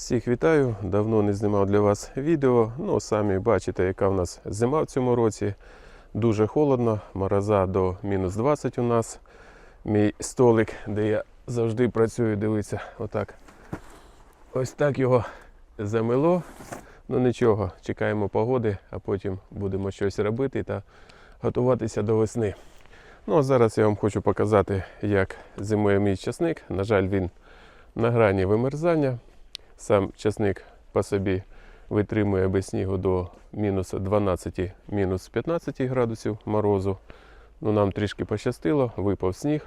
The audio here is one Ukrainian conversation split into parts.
Всіх вітаю! Давно не знімав для вас відео. Ну, самі бачите, яка в нас зима в цьому році. Дуже холодно, мороза до мінус 20 у нас. Мій столик, де я завжди працюю, дивиться, отак. Ось так його замело. Ну нічого, чекаємо погоди, а потім будемо щось робити та готуватися до весни. Ну а зараз я вам хочу показати, як зимує мій часник. На жаль, він на грані вимерзання. Сам часник по собі витримує без снігу до мінус 12, мінус 15 градусів морозу. Ну, нам трішки пощастило, випав сніг.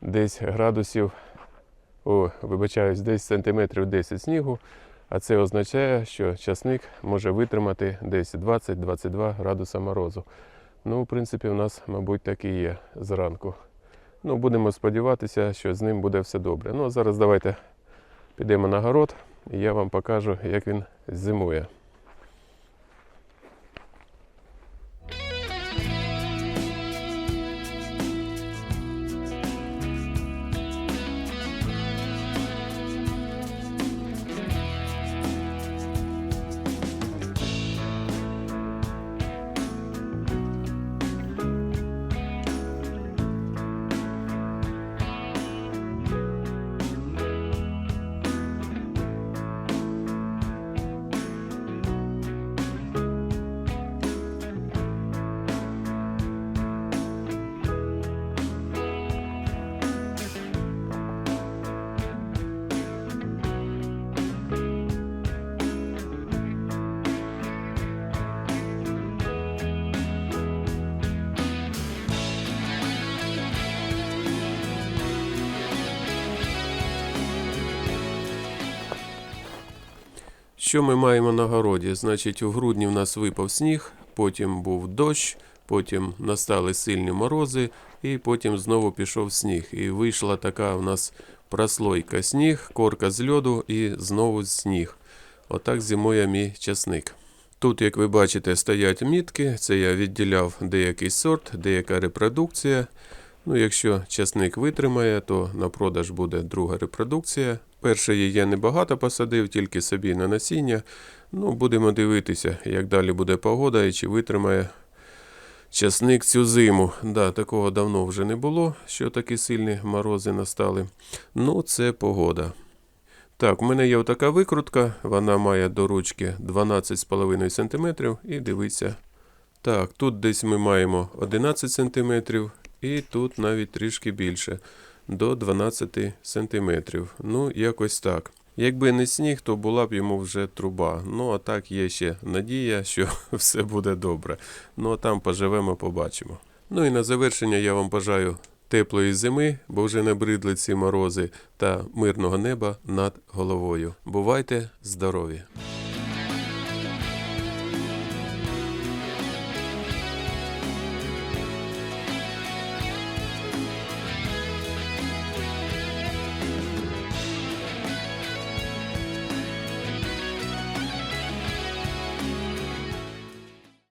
Десь градусів, о, вибачаюсь, десь сантиметрів 10 снігу. А це означає, що часник може витримати десь 20-22 градуса морозу. Ну, в принципі, у нас, мабуть, так і є зранку. Ну, будемо сподіватися, що з ним буде все добре. Ну, а зараз давайте підемо на город, і я вам покажу, як він зимує. Що ми маємо на городі? Значить, у грудні в нас випав сніг, потім був дощ, потім настали сильні морози, і потім знову пішов сніг. І вийшла така у нас прослойка сніг, корка з льоду і знову сніг. Отак зимує мій часник. Тут, як ви бачите, стоять мітки. Це я відділяв деякий сорт, деяка репродукція. Ну, якщо часник витримає, то на продаж буде друга репродукція. Першої я небагато посадив, тільки собі на насіння. Ну, будемо дивитися, як далі буде погода і чи витримає часник цю зиму. Да, такого давно вже не було, що такі сильні морози настали. Ну, це погода. Так, у мене є така викрутка, вона має до ручки 12,5 см і дивіться. Так, тут десь ми маємо 11 см і тут навіть трішки більше до 12 см. Ну, якось так. Якби не сніг, то була б йому вже труба. Ну, а так є ще надія, що все буде добре. Ну, а там поживемо, побачимо. Ну і на завершення я вам бажаю теплої зими, бо вже набридли ці морози, та мирного неба над головою. Бувайте здорові!